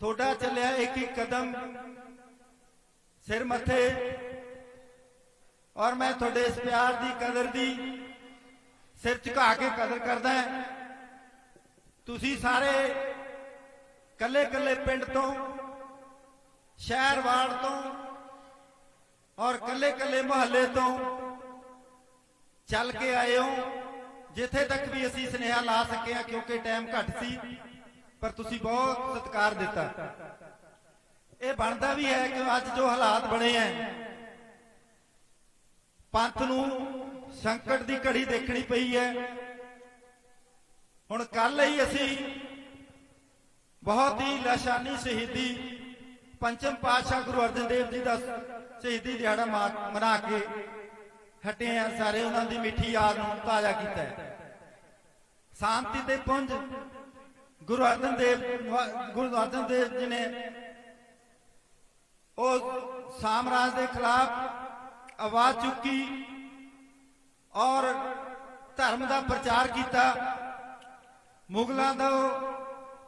ਤੁਹਾਡਾ ਚੱਲਿਆ ਇੱਕ ਇੱਕ ਕਦਮ। ਸਿਰ ਮੱਥੇ। ਔਰ ਮੈਂ ਤੁਹਾਡੇ ਇਸ ਪਿਆਰ ਦੀ ਕਦਰ ਦੀ ਸਿਰ ਝੁਕਾ ਕੇ ਕਦਰ ਕਰਦਾ ਤੁਸੀਂ ਸਾਰੇ ਕੱਲੇ ਕੱਲੇ ਪਿੰਡ ਤੋਂ, ਸ਼ਹਿਰ ਵਾੜ ਤੋਂ ਔਰ ਕੱਲੇ ਕੱਲੇ ਮੁਹੱਲੇ ਤੋਂ ਚੱਲ ਕੇ ਆਏ ਹੋ, ਜਿੱਥੇ ਤੱਕ ਵੀ ਅਸੀਂ ਸੁਨੇਹਾ ਲਾ ਸਕੇ ਹਾਂ, ਕਿਉਂਕਿ ਟਾਈਮ ਘੱਟ ਸੀ। ਪਰ ਤੁਸੀਂ ਬਹੁਤ ਸਤਿਕਾਰ ਦਿੱਤਾ। ਇਹ ਬਣਦਾ ਵੀ ਹੈ ਕਿ ਅੱਜ ਜੋ ਹਾਲਾਤ ਬਣੇ ਐ, ਪੰਥ ਨੂੰ ਸੰਕਟ ਦੀ ਘੜੀ ਦੇਖਣੀ ਪਈ ਹੈ ਹੁਣ ਕੱਲ ਹੀ ਅਸੀਂ ਬਹੁਤ ਹੀ ਲਾਸ਼ਾਨੀ ਸ਼ਹੀਦੀ, ਪੰਚਮ ਪਾਤਸ਼ਾਹ ਗੁਰੂ ਅਰਜਨ ਦੇਵ ਜੀ ਦਾ ਸ਼ਹੀਦੀ ਦਿਹਾੜਾ ਮਾ- ਮਨਾ ਕੇ ਹਟੇ ਆ ਸਾਰੇ ਉਹਨਾਂ ਦੀ ਮਿੱਠੀ ਯਾਦ ਨੂੰ ਤਾਜ਼ਾ ਕੀਤਾ ਹੈ ਸ਼ਾਂਤੀ ਤੇ ਪੁੰਜ ਗੁਰੂ ਅਰਜਨ ਦੇਵ ਗੁਰੂ ਅਰਜਨ ਦੇਵ ਜੀ ਨੇ ਉਹ ਸਾਮਰਾਜ ਦੇ ਖਿਲਾਫ ਆਵਾਜ਼ ਚੁੱਕੀ ਔਰ ਧਰਮ ਦਾ ਪ੍ਰਚਾਰ ਕੀਤਾ। ਮੁਗਲਾਂ ਦਾ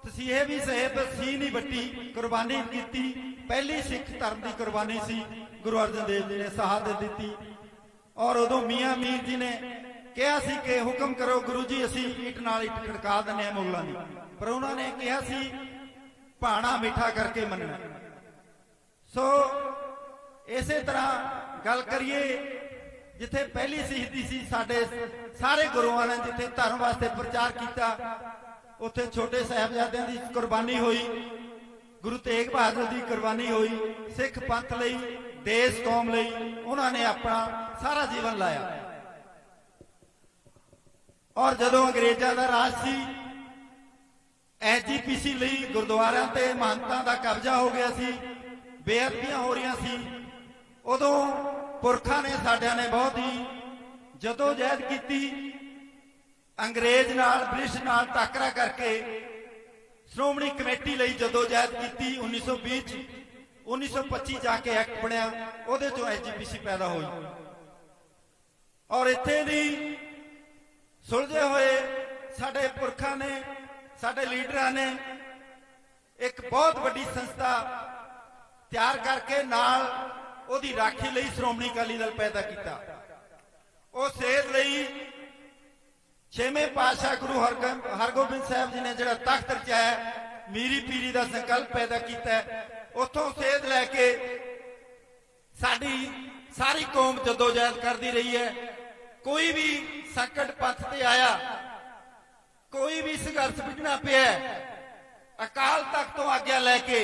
ਤਸੀਹੇ ਵੀ ਸਹੇ ਸੀ ਨਹੀਂ ਵੱਟੀ, ਕੁਰਬਾਨੀ ਕੀਤੀ ਪਹਿਲੀ ਸਿੱਖ ਧਰਮ ਦੀ ਕੁਰਬਾਨੀ ਸੀ, ਗੁਰੂ ਅਰਜਨ ਦੇਵ ਜੀ ਨੇ ਸ਼ਹਾਦਤ ਦਿੱਤੀ। ਔਰ ਉਦੋਂ ਮੀਆਂ ਮੀਰ ਜੀ ਨੇ ਕਿਹਾ ਸੀ ਕਿ ਹੁਕਮ ਕਰੋ ਗੁਰੂ ਜੀ, ਅਸੀਂ ਇੱਟ ਨਾਲ ਇੱਟ ਖੜਕਾ ਦਿੰਦੇ ਹਾਂ ਮੁਗਲਾਂ ਦੀ। ਪਰ ਉਹਨਾਂ ਨੇ ਕਿਹਾ ਸੀ, ਭਾਣਾ ਮਿੱਠਾ ਕਰਕੇ ਮੰਨਣਾ। ਸੋ, ਇਸੇ ਤਰ੍ਹਾਂ ਗੱਲ ਕਰੀਏ, ਜਿੱਥੇ ਪਹਿਲੀ ਸ਼ਹੀਦੀ ਸੀ ਸਾਡੇ ਸਾਰੇ ਗੁਰੂਆਂ ਨੇ ਜਿੱਥੇ ਧਰਮ ਵਾਸਤੇ ਪ੍ਰਚਾਰ ਕੀਤਾ, ਉੱਥੇ ਛੋਟੇ ਸਾਹਿਬਜ਼ਾਦਿਆਂ ਦੀ ਕੁਰਬਾਨੀ ਹੋਈ, ਗੁਰੂ ਤੇਗ ਬਹਾਦਰ ਦੀ ਕੁਰਬਾਨੀ ਹੋਈ, ਸਿੱਖ ਪੰਥ ਲਈ, ਦੇਸ਼ ਕੌਮ ਲਈ, ਉਹਨਾਂ ਨੇ ਆਪਣਾ ਸਾਰਾ ਜੀਵਨ ਲਾਇਆ। ਔਰ ਜਦੋਂ ਅੰਗਰੇਜ਼ਾਂ ਦਾ ਰਾਜ ਸੀ ਐਜੀਪੀਸੀ ਲਈ ਗੁਰਦੁਆਰਿਆਂ ਤੇ ਮਹੰਤਾਂ ਦਾ ਕਬਜ਼ਾ ਹੋ ਗਿਆ ਸੀ, ਬੇਅਦਬੀਆਂ ਹੋ ਰਹੀਆਂ ਸੀ, ਉਦੋਂ ਪੁਰਖਾਂ ਨੇ ਸਾਡਿਆਂ ਨੇ ਬਹੁਤ ਹੀ ਜਦੋਂ ਜਹਿਦ ਕੀਤੀ, ਅੰਗਰੇਜ਼ ਨਾਲ ਬ੍ਰਿਸ਼ ਨਾਲ ਟਾਕਰਾ ਕਰਕੇ ਸ਼੍ਰੋਮਣੀ ਕਮੇਟੀ ਲਈ ਜਦੋਂ ਜਹਿਦ ਕੀਤੀ 1920 ਚ 1925 ਜਾ ਕੇ ਐਕਟ ਬਣਿਆ, ਉਹਦੇ ਚੋਂ ਐਜੀਪੀਸੀ ਪੈਦਾ ਹੋਈ। ਔਰ ਇੱਥੇ ਦੀ ਸੁਲਝੇ ਹੋਏ ਸਾਡੇ ਪੁਰਖਾਂ ਨੇ ਸਾਡੇ ਲੀਡਰਾਂ ਨੇ ਇੱਕ ਬਹੁਤ ਵੱਡੀ ਸੰਸਥਾ ਤਿਆਰ ਕਰਕੇ ਨਾਲ ਉਹਦੀ ਰਾਖੀ ਲਈ ਸ਼੍ਰੋਮਣੀ ਅਕਾਲੀ ਦਲ ਪੈਦਾ ਕੀਤਾ। ਉਹ ਸੇਧ ਲਈ ਛੇਵੇਂ ਪਾਤਸ਼ਾਹ ਗੁਰੂ ਹਰਗੋਬਿੰਦ ਹਰਗੋਬਿੰਦ ਸਾਹਿਬ ਜੀ ਨੇ ਜਿਹੜਾ ਤਖਤ ਰਚਾਇਆ ਮੀਰੀ ਪੀਰੀ ਦਾ ਸੰਕਲਪ ਪੈਦਾ ਕੀਤਾ ਉੱਥੋਂ ਸੇਧ ਲੈ ਕੇ ਸਾਡੀ ਸਾਰੀ ਕੌਮ ਜਦੋਜਹਿਦ ਕਰਦੀ ਰਹੀ ਹੈ। ਕੋਈ ਵੀ ਸੰਕਟ ਪੱਥ ਤੇ ਆਇਆ ਕੋਈ ਵੀ ਸੰਘਰਸ਼ ਵਿਝਣਾ ਪਿਆ ਅਕਾਲ ਤਖਤ ਤੋਂ ਆਗਿਆ ਲੈ ਕੇ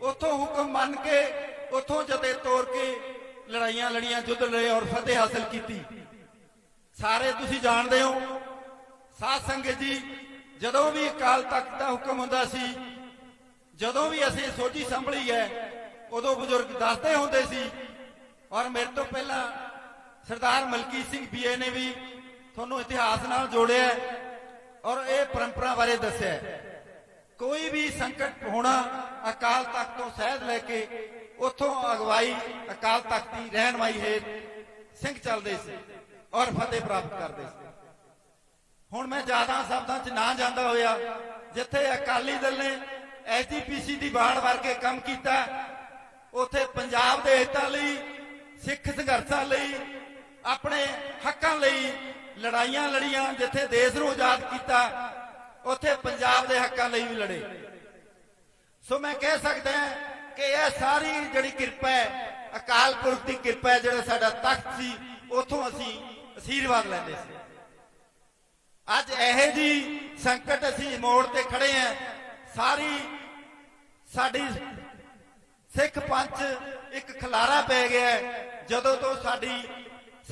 ਉਥੋਂ ਹੁਕਮ ਮੰਨ ਕੇ ਉਥੋਂ ਜਦੇ ਤੋੜ ਕੇ ਲੜਾਈਆਂ ਲੜੀਆਂ, ਜੁੱਧ ਲਏ ਔਰ ਫਤਿਹ ਹਾਸਲ ਕੀਤੀ। ਸਾਰੇ ਤੁਸੀਂ ਜਾਣਦੇ ਹੋ, ਸਾਧ ਸੰਗਤ ਜੀ, ਜਦੋਂ ਵੀ ਅਕਾਲ ਤਖਤ ਦਾ ਹੁਕਮ ਹੁੰਦਾ ਸੀ, ਜਦੋਂ ਵੀ ਅਸੀਂ ਸੋਝੀ ਸੰਭਲੀ ਹੈ, ਉਦੋਂ ਬਜ਼ੁਰਗ ਦੱਸਦੇ ਹੁੰਦੇ ਸੀ। ਔਰ ਮੇਰੇ ਤੋਂ ਪਹਿਲਾਂ ਸਰਦਾਰ ਮਲਕੀਤ ਸਿੰਘ ਬੀਏ ਨੇ ਵੀ ਤੁਹਾਨੂੰ ਇਤਿਹਾਸ ਨਾਲ ਜੋੜਿਆ ਔਰ ਇਹ ਪਰੰਪਰਾ ਬਾਰੇ ਦੱਸਿਆ ਕੋਈ ਵੀ ਸੰਕਟ ਹੋਣਾ ਅਕਾਲ ਤਖਤ ਤੋਂ ਸਹਿਦ ਲੈ ਕੇ ਉੱਥੋਂ ਅਗਵਾਈ ਅਕਾਲ ਤਖਤ ਦੀ ਰਹਿਨਮਾਈ ਹੇਠ ਸਿੰਘ ਚੱਲਦੇ ਸੀ ਔਰ ਫਤਿਹ ਪ੍ਰਾਪਤ ਕਰਦੇ ਸੀ। ਹੁਣ ਮੈਂ ਜ਼ਿਆਦਾ ਸ਼ਬਦਾਂ 'ਚ ਨਾ ਜਾਂਦਾ ਹੋਇਆ, ਜਿੱਥੇ ਅਕਾਲੀ ਦਲ ਨੇ ਐਸਜੀਪੀਸੀ ਦੀ ਬਾੜ ਵਰਗੇ ਕੰਮ ਕੀਤਾ, ਉੱਥੇ ਪੰਜਾਬ ਦੇ ਹਿੱਤਾਂ ਲਈ, ਸਿੱਖ ਸੰਘਰਸ਼ਾਂ ਲਈ, ਆਪਣੇ ਹੱਕਾਂ ਲਈ ਲੜਾਈਆਂ ਲੜੀਆਂ ਜਿੱਥੇ ਦੇਸ਼ ਨੂੰ ਆਜ਼ਾਦ ਕੀਤਾ, ਉੱਥੇ ਪੰਜਾਬ ਦੇ ਹੱਕਾਂ ਲਈ ਵੀ ਲੜੇ। ਸੋ ਮੈਂ ਕਹਿ ਸਕਦਾ ਕਿ ਇਹ ਸਾਰੀ ਜਿਹੜੀ ਕਿਰਪਾ ਹੈ, ਅਕਾਲ ਪੁਰਖ ਦੀ ਕਿਰਪਾ ਜਿਹੜਾ ਸਾਡਾ ਤਖਤ ਸੀ, ਉਥੋਂ ਅਸੀਂ ਅਸ਼ੀਰਵਾਦ ਲੈਂਦੇ ਸੀ। ਅੱਜ ਇਹੋ ਜੀ ਸੰਕਟ ਅਸੀਂ ਮੋੜ ਤੇ ਖੜੇ ਆਂ ਸਾਰੀ ਸਾਡੀ ਸਿੱਖ ਪੰਥ ਇੱਕ ਖਲਾਰਾ ਪੈ ਗਿਆ ਜਦੋਂ ਤੋਂ ਸਾਡੀ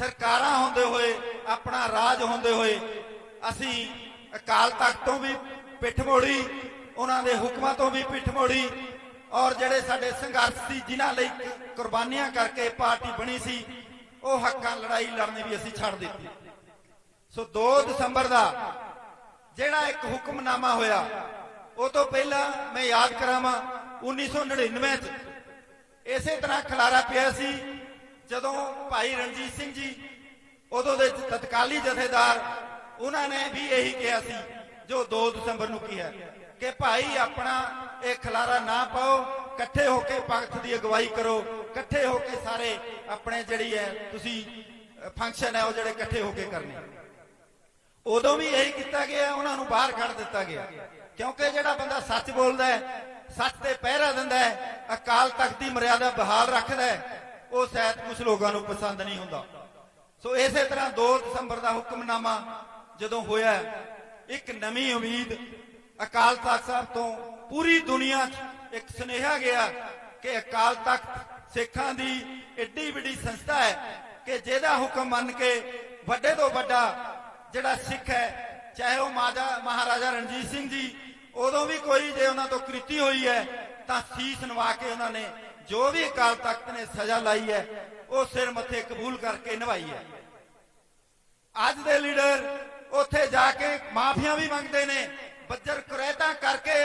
ਸਰਕਾਰਾਂ ਹੁੰਦੇ ਹੋਏ, ਆਪਣਾ ਰਾਜ ਹੁੰਦੇ ਹੋਏ, ਅਸੀਂ ਅਕਾਲ ਤਖਤ ਤੋਂ ਵੀ ਪਿੱਠ ਮੋੜੀ, ਉਹਨਾਂ ਦੇ ਹੁਕਮਾਂ ਤੋਂ ਵੀ ਪਿੱਠ ਮੋੜੀ, ਔਰ ਜਿਹੜੇ ਸਾਡੇ ਸੰਘਰਸ਼ ਸੀ, ਜਿਨ੍ਹਾਂ ਲਈ ਕੁਰਬਾਨੀਆਂ ਕਰਕੇ ਪਾਰਟੀ ਬਣੀ ਸੀ, ਉਹ ਹੱਕਾਂ ਲੜਾਈ ਲੜਨੀ ਵੀ ਅਸੀਂ ਛੱਡ ਦਿੱਤੀ। ਸੋ 2 ਦਸੰਬਰ ਦਾ ਜਿਹੜਾ ਇੱਕ ਹੁਕਮਨਾਮਾ ਹੋਇਆ, ਉਹ ਤੋਂ ਪਹਿਲਾਂ ਮੈਂ ਯਾਦ ਕਰਾਵਾਂ 1999 ਚ। ਇਸੇ ਤਰ੍ਹਾਂ ਖਲਾਰਾ ਪਿਆ ਸੀ ਜਦੋਂ ਭਾਈ ਰਣਜੀਤ ਸਿੰਘ ਜੀ ਉਦੋਂ ਦੇ ਤਤਕਾਲੀ ਜਥੇਦਾਰ, ਉਹਨਾਂ ਨੇ ਵੀ ਇਹੀ ਕਿਹਾ ਸੀ, ਜੋ 2 ਦਸੰਬਰ ਨੂੰ ਕਿਹਾ ਕਿ ਭਾਈ ਆਪਣਾ ਇਹ ਖਲਾਰਾ ਨਾ ਪਾਓ, ਇਕੱਠੇ ਹੋ ਕੇ ਪੰਥ ਦੀ ਅਗਵਾਈ ਕਰੋ, ਇਕੱਠੇ ਹੋ ਕੇ ਸਾਰੇ ਆਪਣੇ ਜਿਹੜੀ ਹੈ, ਤੁਸੀਂ ਫੰਕਸ਼ਨ ਹੈ ਉਹ ਜਿਹੜੇ ਇਕੱਠੇ ਹੋ ਕੇ ਕਰਨੇ। ਉਦੋਂ ਵੀ ਇਹੀ ਕੀਤਾ ਗਿਆ, ਉਹਨਾਂ ਨੂੰ ਬਾਹਰ ਕੱਢ ਦਿੱਤਾ ਗਿਆ। ਕਿਉਂਕਿ ਜਿਹੜਾ ਬੰਦਾ ਸੱਚ ਬੋਲਦਾ ਹੈ, ਸੱਚ ਤੇ ਪਹਿਰਾ ਦਿੰਦਾ ਹੈ, ਅਕਾਲ ਤਖਤ ਦੀ ਮਰਿਆਦਾ ਬਹਾਲ ਰੱਖਦਾ ਹੈ ਉਹ ਸ਼ਾਇਦ ਕੁਝ ਲੋਕਾਂ ਨੂੰ ਪਸੰਦ ਨਹੀਂ ਹੁੰਦਾ। ਸੋ ਇਸੇ ਤਰ੍ਹਾਂ 2 ਦਸੰਬਰ ਦਾ ਹੁਕਮਨਾਮਾ ਜਦੋਂ ਹੋਇਆ, ਇੱਕ ਨਵੀਂ ਉਮੀਦ ਅਕਾਲ ਤਖਤ ਸਾਹਿਬ ਤੋਂ ਪੂਰੀ ਦੁਨੀਆ 'ਚ ਇੱਕ ਸੁਨੇਹਾ ਗਿਆ ਕਿ ਅਕਾਲ ਤਖਤ ਸਿੱਖਾਂ ਦੀ ਏਡੀ ਵੱਡੀ ਸੰਸਥਾ ਹੈ ਕਿ ਜਿਹਦਾ ਹੁਕਮ ਮੰਨ ਕੇ ਵੱਡੇ ਤੋਂ ਵੱਡਾ ਜਿਹੜਾ ਸਿੱਖ ਹੈ, ਚਾਹੇ ਉਹ ਮਾਜਾ, ਮਹਾਰਾਜਾ ਰਣਜੀਤ ਸਿੰਘ ਜੀ, ਉਦੋਂ ਵੀ ਕੋਈ ਜੇ ਉਹਨਾਂ ਤੋਂ ਕ੍ਰਿਤੀ ਹੋਈ ਹੈ, ਤਾਂ ਸੀਸ ਨਵਾ ਕੇ ਉਹਨਾਂ ਨੇ ਜੋ ਵੀ ਅਕਾਲ ਤਖਤ ਨੇ ਸਜ਼ਾ ਲਾਈ ਹੈ, ਉਹ ਸਿਰ ਮੱਥੇ ਕਬੂਲ ਕਰਕੇ ਨਿਭਾਈ ਹੈ। ਅੱਜ ਦੇ ਲੀਡਰ ਉੱਥੇ ਜਾ ਕੇ ਮਾਫੀਆਂ ਵੀ ਮੰਗਦੇ ਨੇ, ਬੱਜਰ ਕੁਰੈਤਾ ਕਰਕੇ,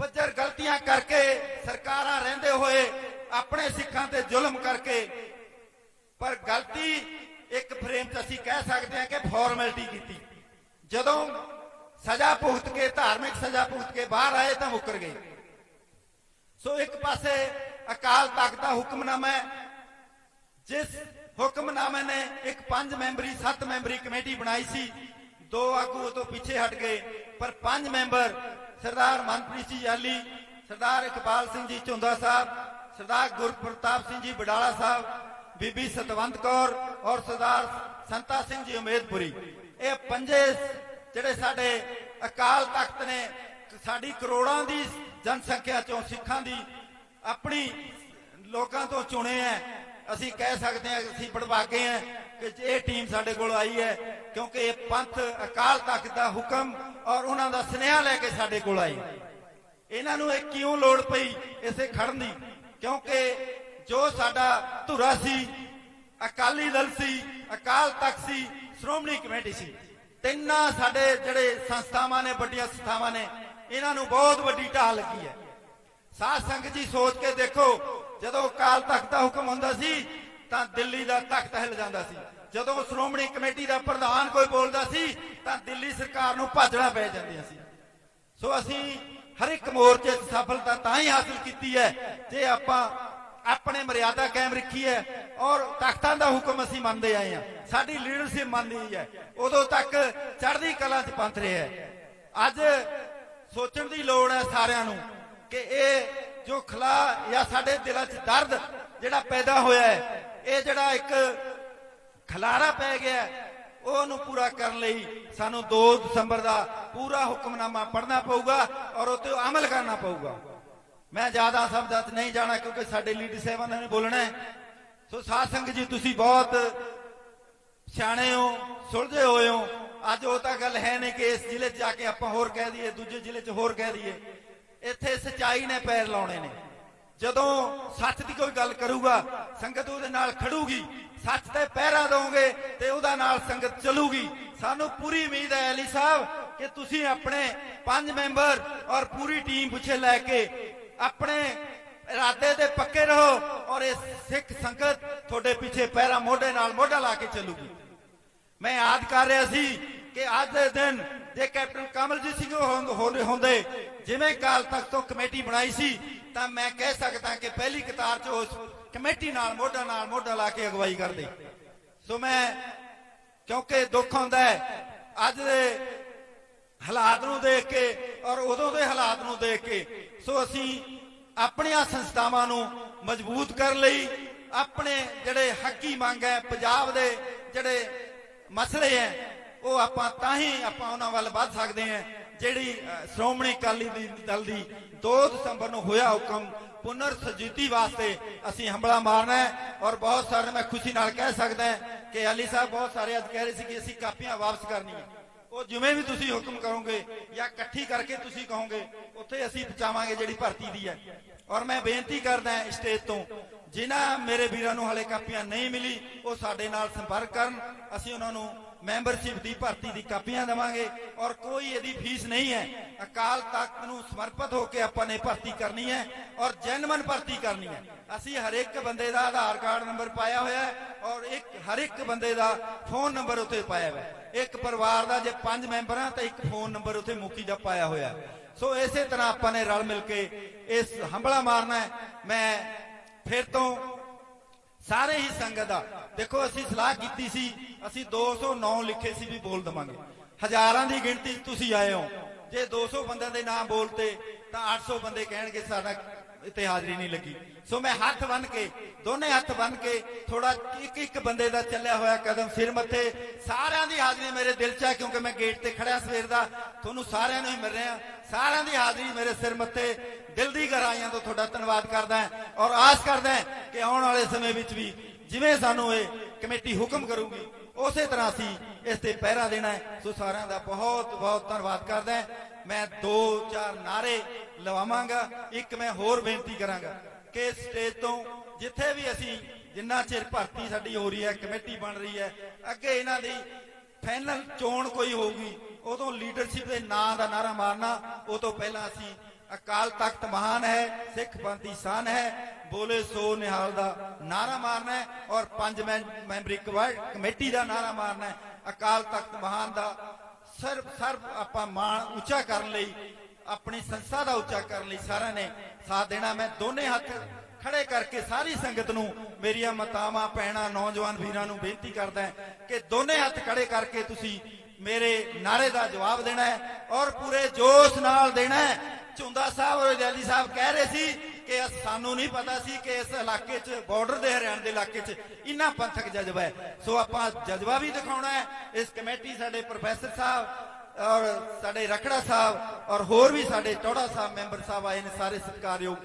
ਬੱਜਰ ਗਲਤੀਆਂ ਕਰਕੇ ਸਰਕਾਰਾਂ ਰਹਿੰਦੇ ਹੋਏ ਆਪਣੇ ਸਿੱਖਾਂ ਤੇ ਜ਼ੁਲਮ ਕਰਕੇ। ਪਰ ਗਲਤੀ ਇੱਕ ਫਰੇਮ 'ਚ ਅਸੀਂ ਕਹਿ ਸਕਦੇ ਹਾਂ ਕਿ ਫਾਰਮੈਲਿਟੀ ਕੀਤੀ। ਜਦੋਂ ਸਜ਼ਾ ਭੁਗਤ ਕੇ, ਧਾਰਮਿਕ ਸਜ਼ਾ ਭੁਗਤ ਕੇ ਬਾਹਰ ਆਏ ਤਾਂ ਮੁੱਕਰ ਗਏ। ਸੋ ਇੱਕ ਪਾਸੇ ਅਕਾਲ ਤਖਤ ਦਾ ਹੁਕਮਨਾਮਾ ਹੈ। ਜਿਸ ਹੁਕਮਨਾਮੇ ਨੇ ਇੱਕ ਪੰਜ ਮੈਂਬਰੀ, ਸੱਤ ਮੈਂਬਰੀ ਕਮੇਟੀ ਬਣਾਈ ਸੀ, ਦੋ ਆਗੂ ਤੋਂ ਪਿੱਛੇ ਹਟ ਗਏ। ਪਰ ਪੰਜ ਮੈਂਬਰ ਸਰਦਾਰ ਮਨਪ੍ਰੀਤ ਜੀ ਯਾਲੀ ਸਰਦਾਰ ਇਕਬਾਲ ਸਿੰਘ ਜੀ ਝੁੰਦਾ ਸਾਹਿਬ, ਸਰਦਾਰ ਗੁਰਪ੍ਰਤਾਪ ਸਿੰਘ ਜੀ ਬਡਾਲਾ ਸਾਹਿਬ, ਬੀਬੀ ਸਤਵੰਤ ਕੌਰ ਔਰ ਸਰਦਾਰ ਸੰਤਾ ਸਿੰਘ ਜੀ ਉਮੇਦਪੁਰੀ। ਇਹ ਪੰਜੇ ਜਿਹੜੇ ਸਾਡੇ ਅਕਾਲ ਤਖਤ ਨੇ, ਸਾਡੀ ਕਰੋੜਾਂ ਦੀ ਜਨਸੰਖਿਆ ਚੋਂ ਸਿੱਖਾਂ ਦੀ ਆਪਣੀ ਲੋਕਾਂ ਤੋਂ ਚੁਣੇ ਐ। ਅਸੀਂ ਕਹਿ ਸਕਦੇ ਹਾਂ, ਅਸੀਂ ਬੜਵਾਗੇ ਆ ਕਿ ਇਹ ਟੀਮ ਸਾਡੇ ਕੋਲ ਆਈ ਹੈ ਕਿਉਂਕਿ ਇਹ ਪੰਥ ਅਕਾਲ ਤਖਤ ਦਾ ਹੁਕਮ ਔਰ ਉਹਨਾਂ ਦਾ ਸੁਨੇਹਾ ਲੈ ਕੇ ਸਾਡੇ ਕੋਲ ਆਈ। ਇਹਨਾਂ ਨੂੰ ਇਹ ਕਿਉਂ ਲੋੜ ਪਈ ਇਸੇ ਖੜਨ ਦੀ? ਕਿਉਂਕਿ ਜੋ ਸਾਡਾ ਧੁਰਾ ਸੀ, ਅਕਾਲੀ ਦਲ ਸੀ, ਅਕਾਲ ਤਖਤ ਸੀ, ਸ਼੍ਰੋਮਣੀ ਕਮੇਟੀ ਸੀ, ਤਿੰਨਾਂ ਸਾਡੇ ਜਿਹੜੇ ਸੰਸਥਾਵਾਂ ਨੇ, ਵੱਡੀਆਂ ਸੰਸਥਾਵਾਂ ਨੇ, ਇਹਨਾਂ ਨੂੰ ਬਹੁਤ ਵੱਡੀ ਢਾਹ ਲੱਗੀ ਹੈ ਸਾਧ ਸੰਗਤ ਜੀ ਸੋਚ ਕੇ ਦੇਖੋ, ਜਦੋਂ ਅਕਾਲ ਤਖਤ ਦਾ ਹੁਕਮ ਹੁੰਦਾ ਸੀ, ਤਾਂ ਦਿੱਲੀ ਦਾ ਤਖਤ ਹਿਲ ਜਾਂਦਾ ਸੀ। ਜਦੋਂ ਸ਼੍ਰੋਮਣੀ ਕਮੇਟੀ ਦਾ ਪ੍ਰਧਾਨ ਕੋਈ ਬੋਲਦਾ ਸੀ, ਤਾਂ ਦਿੱਲੀ ਸਰਕਾਰ ਨੂੰ ਭਾਜਣਾ ਪੈ ਜਾਂਦੀਆਂ ਸੀ। ਸੋ ਅਸੀਂ ਹਰ ਇੱਕ ਮੋਰਚੇ 'ਚ ਸਫਲਤਾ ਤਾਂ ਹੀ ਹਾਸਲ ਕੀਤੀ ਹੈ, ਜੇ ਆਪਾਂ ਆਪਣੇ ਮਰਿਆਦਾ ਕਾਇਮ ਰੱਖੀ ਹੈ ਔਰ ਤਖਤਾਂ ਦਾ ਹੁਕਮ ਅਸੀਂ ਮੰਨਦੇ ਆਏ ਹਾਂ। ਸਾਡੀ ਲੀਡਰਸ਼ਿਪ ਮੰਨਦੀ ਹੈ। ਉਦੋਂ ਤੱਕ ਚੜ੍ਹਦੀ ਕਲਾ 'ਚ ਪੰਥ ਰਿਹਾ ਹੈ। ਅੱਜ ਸੋਚਣ ਦੀ ਲੋੜ ਹੈ ਸਾਰਿਆਂ ਨੂੰ ਕਿ ਇਹ ਜੋ ਖਲਾ ਜਾਂ ਸਾਡੇ ਦਿਲਾਂ 'ਚ ਦਰਦ ਜਿਹੜਾ ਪੈਦਾ ਹੋਇਆ ਹੈ ਇਹ ਜਿਹੜਾ ਇੱਕ ਖਲਾਰਾ ਪੈ ਗਿਆ ਹੈ, ਉਹਨੂੰ ਪੂਰਾ ਕਰਨ ਲਈ ਸਾਨੂੰ 2 ਦਸੰਬਰ ਦਾ ਪੂਰਾ ਹੁਕਮਨਾਮਾ ਪੜ੍ਹਨਾ ਪਊਗਾ ਔਰ ਉਹ ਤੇ ਅਮਲ ਕਰਨਾ ਪਊਗਾ। ਮੈਂ ਜ਼ਿਆਦਾ ਸ਼ਬਦਾਂ 'ਚ ਨਹੀਂ ਜਾਣਾ ਕਿਉਂਕਿ ਸਾਡੇ ਲੀਡਰ ਸਾਹਿਬਾਨ ਨੇ ਬੋਲਣਾ ਹੈ। ਸੋ ਸਾਧ ਸੰਗਤ ਜੀ ਤੁਸੀਂ ਬਹੁਤ ਸਿਆਣੇ ਹੋ ਸੁਲਝੇ ਹੋਏ ਹੋ। ਅੱਜ ਉਹ ਤਾਂ ਗੱਲ ਹੈ ਨਹੀਂ ਕਿ ਇਸ ਜ਼ਿਲ੍ਹੇ 'ਚ ਜਾ ਕੇ ਆਪਾਂ ਹੋਰ ਕਹਿ ਦਈਏ ਦੂਜੇ ਜ਼ਿਲ੍ਹੇ 'ਚ ਹੋਰ ਕਹਿ ਦਈਏ। ਇੱਥੇ ਸਚਾਈ ਨੇ ਪੈਰ ਲਾਉਣੇ ਨੇ। ਜਦੋਂ ਸੱਚ ਦੀ ਕੋਈ ਗੱਲ ਕਰੂਗਾ, ਸੰਗਤ ਉਹਦੇ ਨਾਲ ਖੜੂਗੀ, ਸੱਚ ਤੇ ਪਹਿਰਾ ਦੋਗੇ ਤੇ ਉਹਦਾ ਨਾਲ ਸੰਗਤ ਚੱਲੂਗੀ। ਸਾਨੂੰ ਪੂਰੀ ਉਮੀਦ ਹੈ ਅਲੀ ਸਾਹਿਬ ਕਿ ਤੁਸੀਂ ਆਪਣੇ ਪੰਜ ਮੈਂਬਰ ਔਰ ਪੂਰੀ ਟੀਮ ਪਿੱਛੇ ਲੈ ਕੇ ਆਪਣੇ ਇਰਾਦੇ ਤੇ ਪੱਕੇ ਰਹੋ ਔਰ ਇਹ ਸਿੱਖ ਸੰਗਤ ਤੁਹਾਡੇ ਪਿੱਛੇ ਪਹਿਰਾ ਮੋਢੇ ਨਾਲ ਮੋਢਾ ਲਾ ਕੇ ਚੱਲੂਗੀ। ਮੈਂ ਯਾਦ ਕਰ ਰਿਹਾ ਸੀ ਕਿ ਅੱਜ ਦੇ ਦਿਨ ਜੇ ਕੈਪਟਨ ਕਮਲਜੀਤ ਸਿੰਘ ਹੁੰਦੇ, ਜਿਵੇਂ ਕਾਲ ਤਖਤ ਤੋਂ ਕਮੇਟੀ ਬਣਾਈ ਸੀ, ਤਾਂ ਮੈਂ ਕਹਿ ਸਕਦਾ ਕਿ ਪਹਿਲੀ ਕਤਾਰ 'ਚ ਉਸ ਕਮੇਟੀ ਨਾਲ, ਮੋਢਾ ਨਾਲ ਮੋਢਾ ਲਾ ਕੇ ਅਗਵਾਈ ਕਰਦੇ। ਸੋ ਮੈਂ, ਕਿਉਂਕਿ ਦੁੱਖ ਹੁੰਦਾ ਹੈ, ਅੱਜ ਦੇ ਹਾਲਾਤ ਨੂੰ ਦੇਖ ਕੇ ਔਰ ਉਦੋਂ ਦੇ ਹਾਲਾਤ ਨੂੰ ਦੇਖ ਕੇ, ਸੋ ਅਸੀਂ ਆਪਣੀਆਂ ਸੰਸਥਾਵਾਂ ਨੂੰ ਮਜ਼ਬੂਤ ਕਰਨ ਲਈ ਆਪਣੇ ਜਿਹੜੇ ਹੱਕੀ ਮੰਗ ਹੈ, ਪੰਜਾਬ ਦੇ ਜਿਹੜੇ ਮਸਲੇ ਹੈ ਉਹ ਆਪਾਂ ਤਾਂ ਹੀ ਆਪਾਂ ਉਹਨਾਂ ਵੱਲ ਵੱਧ ਸਕਦੇ ਹਾਂ। ਜਿਹੜੀ ਸ਼੍ਰੋਮਣੀ ਅਕਾਲੀ ਦਲ ਦੀ 2 ਦਸੰਬਰ ਨੂੰ ਹੋਇਆ ਹੁਕਮ ਪੁਨਰ ਸਜੀਤੀ ਵਾਸਤੇ ਅਸੀਂ ਹਮਲਾ ਮਾਰਨਾ ਹੈ ਔਰ ਬਹੁਤ ਸਾਰੇ ਮੈਂ ਖੁਸ਼ੀ ਨਾਲ ਕਹਿ ਸਕਦਾ ਕਿ ਅਲੀ ਸਾਹਿਬ ਬਹੁਤ ਸਾਰੇ ਅੱਜ ਕਹਿ ਰਹੇ ਸੀ ਕਿ ਅਸੀਂ ਕਾਪੀਆਂ ਵਾਪਸ ਕਰਨੀਆਂ। ਉਹ ਜਿਵੇਂ ਵੀ ਤੁਸੀਂ ਹੁਕਮ ਕਰੋਗੇ ਜਾਂ ਇਕੱਠੀ ਕਰਕੇ ਤੁਸੀਂ ਕਹੋਗੇ, ਉੱਥੇ ਅਸੀਂ ਪਹੁੰਚਾਵਾਂਗੇ ਜਿਹੜੀ ਭਰਤੀ ਦੀ ਹੈ। ਔਰ ਮੈਂ ਬੇਨਤੀ ਕਰਦਾ ਸਟੇਜ ਤੋਂ, ਜਿਨ੍ਹਾਂ ਮੇਰੇ ਵੀਰਾਂ ਨੂੰ ਹਲੇ ਕਾਪੀਆਂ ਨਹੀਂ ਮਿਲੀ, ਉਹ ਸਾਡੇ ਨਾਲ ਸੰਪਰਕ ਕਰਨ। ਅਸੀਂ ਉਹਨਾਂ ਨੂੰ ਮੈਂਬਰਸ਼ਿਪ ਦੀ ਭਰਤੀ ਦੀ ਕਾਪੀਆਂ ਦੇਵਾਂਗੇ ਔਰ ਕੋਈ ਇਹਦੀ ਫੀਸ ਨਹੀਂ ਹੈ। ਅਕਾਲ ਤਖਤ ਨੂੰ ਸਮਰਪਿਤ ਹੋ ਕੇ ਆਪਾਂ ਨੇ ਭਰਤੀ ਕਰਨੀ ਹੈ ਔਰ ਜੈਨੂਇਨ ਭਰਤੀ ਕਰਨੀ ਹੈ। ਅਸੀਂ ਹਰ ਇੱਕ ਬੰਦੇ ਦਾ ਆਧਾਰ ਕਾਰਡ ਨੰਬਰ ਪਾਇਆ ਹੋਇਆ ਹੈ ਔਰ ਇੱਕ, ਹਰ ਇੱਕ ਬੰਦੇ ਦਾ ਫੋਨ ਨੰਬਰ ਉੱਤੇ ਪਾਇਆ ਹੋਇਆ ਹੈ। ਇੱਕ ਪਰਿਵਾਰ ਦਾ ਜੇ ਪੰਜ ਮੈਂਬਰ ਆ ਤਾਂ ਇੱਕ ਫੋਨ ਨੰਬਰ ਉੱਤੇ ਮੁਖੀ ਦਾ ਪਾਇਆ ਹੋਇਆ ਹੈ। ਸੋ ਇਸੇ ਤਰ੍ਹਾਂ ਆਪਾਂ ਨੇ ਰਲ ਮਿਲ ਕੇ ਇਸ ਹੰਬਲਾ ਮਾਰਨਾ ਹੈ। ਮੈਂ ਫਿਰ ਤੋਂ ਸਾਰੇ ਹੀ ਸੰਗਤ ਦਾ, ਦੇਖੋ ਅਸੀਂ ਸਲਾਹ ਕੀਤੀ ਸੀ ਅਸੀਂ 209 ਲਿਖੇ ਸੀ ਵੀ ਬੋਲ ਦਵਾਂਗੇ। ਹਜ਼ਾਰਾਂ ਦੀ ਗਿਣਤੀ 'ਚ ਤੁਸੀਂ ਆਏ ਹੋ। ਜੇ 200 ਬੰਦਿਆਂ ਦੇ ਨਾਮ ਬੋਲਤੇ, ਤਾਂ 800 ਬੰਦੇ ਕਹਿਣਗੇ ਸਾਡਾ ਇੱਥੇ ਹਾਜ਼ਰੀ ਨਹੀਂ ਲੱਗੀ। ਸੋ ਮੈਂ ਹੱਥ ਬੰਨ ਕੇ, ਦੋਨੇ ਹੱਥ ਬੰਨ ਕੇ ਥੋੜਾ ਇੱਕ ਇੱਕ ਬੰਦੇ ਦਾ ਚੱਲਿਆ ਹੋਇਆ ਕਦਮ ਸਿਰ ਮੱਥੇ। ਸਾਰਿਆਂ ਦੀ ਹਾਜ਼ਰੀ ਮੇਰੇ ਦਿਲ 'ਚ ਹੈ ਕਿਉਂਕਿ ਮੈਂ ਗੇਟ ਤੇ ਖੜਿਆ ਸਵੇਰ ਦਾ। ਤੁਹਾਨੂੰ ਸਾਰਿਆਂ ਨੂੰ ਹੀ ਮਿਲ ਰਿਹਾ। ਸਾਰਿਆਂ ਦੀ ਹਾਜ਼ਰੀ ਮੇਰੇ ਸਿਰ ਮੱਥੇ। ਦਿਲ ਦੀ ਗਹਿਰਾਈਆਂ ਤੋਂ ਤੁਹਾਡਾ ਧੰਨਵਾਦ ਕਰਦਾ ਔਰ ਆਸ ਕਰਦਾ ਕਿ ਆਉਣ ਵਾਲੇ ਸਮੇਂ ਵਿੱਚ ਵੀ ਜਿਵੇਂ ਸਾਨੂੰ ਇਹ ਕਮੇਟੀ ਹੁਕਮ ਕਰੂਗੀ ਉਸੇ ਤਰ੍ਹਾਂ ਅਸੀਂ ਇਸ ਤੇ ਪਹਿਰਾ ਦੇਣਾ ਹੈ। ਸੋ ਸਾਰਿਆਂ ਦਾ ਬਹੁਤ ਬਹੁਤ ਧੰਨਵਾਦ ਕਰਦਾ ਮੈਂ ਦੋ, ਚਾਰ ਨਾਰੇ ਲਵਾਵਾਂਗਾ। ਇੱਕ ਮੈਂ ਹੋਰ ਬੇਨਤੀ ਕਰਾਂਗਾ ਕਿ ਸਟੇਜ ਤੋਂ ਜਿੱਥੇ ਵੀ ਅਸੀਂ ਜਿੰਨਾ ਚਿਰ ਭਰਤੀ ਸਾਡੀ ਹੋ ਰਹੀ ਹੈ, ਕਮੇਟੀ ਬਣ ਰਹੀ ਹੈ, ਅੱਗੇ ਇਹਨਾਂ ਦੀ ਫਾਈਨਲ ਚੋਣ ਕੋਈ ਹੋਊਗੀ, ਉਦੋਂ ਲੀਡਰਸ਼ਿਪ ਦੇ ਨਾਂ ਦਾ ਨਾਰਾ ਮਾਰਨਾ ਉਹ ਤੋਂ ਪਹਿਲਾਂ ਅਸੀਂ ਅਕਾਲ ਤਖਤ ਮਹਾਨ ਹੈ, ਸਿੱਖ ਪੰਥੀ ਸ਼ਾਨ ਹੈ। ਬੋਲੇ ਸੋ ਨਿਹਾਲ ਦਾ ਨਾਰਾ ਮਾਰਨਾ ਹੈ ਔਰ ਪੰਜ ਮੈਂ- ਮੈਂਬਰੀ ਕਮੇਟੀ ਦਾ ਨਾਰਾ ਮਾਰਨਾ ਹੈ। ਅਕਾਲ ਤਖਤ ਮਹਾਨ ਦਾ ਸਰਬ ਸਰਬ ਆਪਾਂ ਮਾਣ ਉੱਚਾ ਕਰਨ ਲਈ, ਆਪਣੀ ਸੰਸਥਾ ਦਾ ਉੱਚਾ ਕਰਨ ਲਈ ਸਾਰਿਆਂ ਨੇ ਸਾਥ ਦੇਣਾ। ਮੈਂ ਦੋਨੇ ਹੱਥ ਖੜੇ ਕਰਕੇ ਸਾਰੀ ਸੰਗਤ ਨੂੰ ਮੇਰੀਆਂ ਮਾਤਾਵਾਂ, ਭੈਣਾਂ, ਨੌਜਵਾਨ ਵੀਰਾਂ ਨੂੰ ਬੇਨਤੀ ਕਰਦਾ ਕਿ ਦੋਨੇ ਹੱਥ ਖੜੇ ਕਰਕੇ ਤੁਸੀਂ ਮੇਰੇ ਨਾਰੇ ਦਾ ਜਵਾਬ ਦੇਣਾ ਹੈ ਔਰ ਪੂਰੇ ਜੋਸ਼ ਨਾਲ ਦੇਣਾ ਹੈ ਝੁੰਦਾ ਸਾਹਿਬ, ਔਰ ਜੈਲੀ ਸਾਹਿਬ ਕਹਿ ਰਹੇ ਸੀ ਕਿ ਸਾਨੂੰ ਨਹੀਂ ਪਤਾ ਸੀ ਕਿ ਇਸ ਇਲਾਕੇ 'ਚ ਬਾਰਡਰ ਦੇ ਹਰਿਆਣਾ ਦੇ ਇਲਾਕੇ 'ਚ ਇੰਨਾ ਪੰਥਕ ਜਜ਼ਬਾ ਹੈ। ਸੋ ਆਪਾਂ ਜਜ਼ਬਾ ਵੀ ਦਿਖਾਉਣਾ ਹੈ। ਇਸ ਕਮੇਟੀ ਸਾਡੇ ਪ੍ਰੋਫੈਸਰ ਸਾਹਿਬ, ਔਰ ਸਾਡੇ ਰਖੜਾ ਸਾਹਿਬ, ਔਰ ਹੋਰ ਵੀ ਸਾਡੇ ਟੋੜਾ ਸਾਹਿਬ ਮੈਂਬਰ ਸਾਹਿਬ ਆਏ ਨੇ ਸਾਰੇ ਸਤਿਕਾਰਯੋਗ।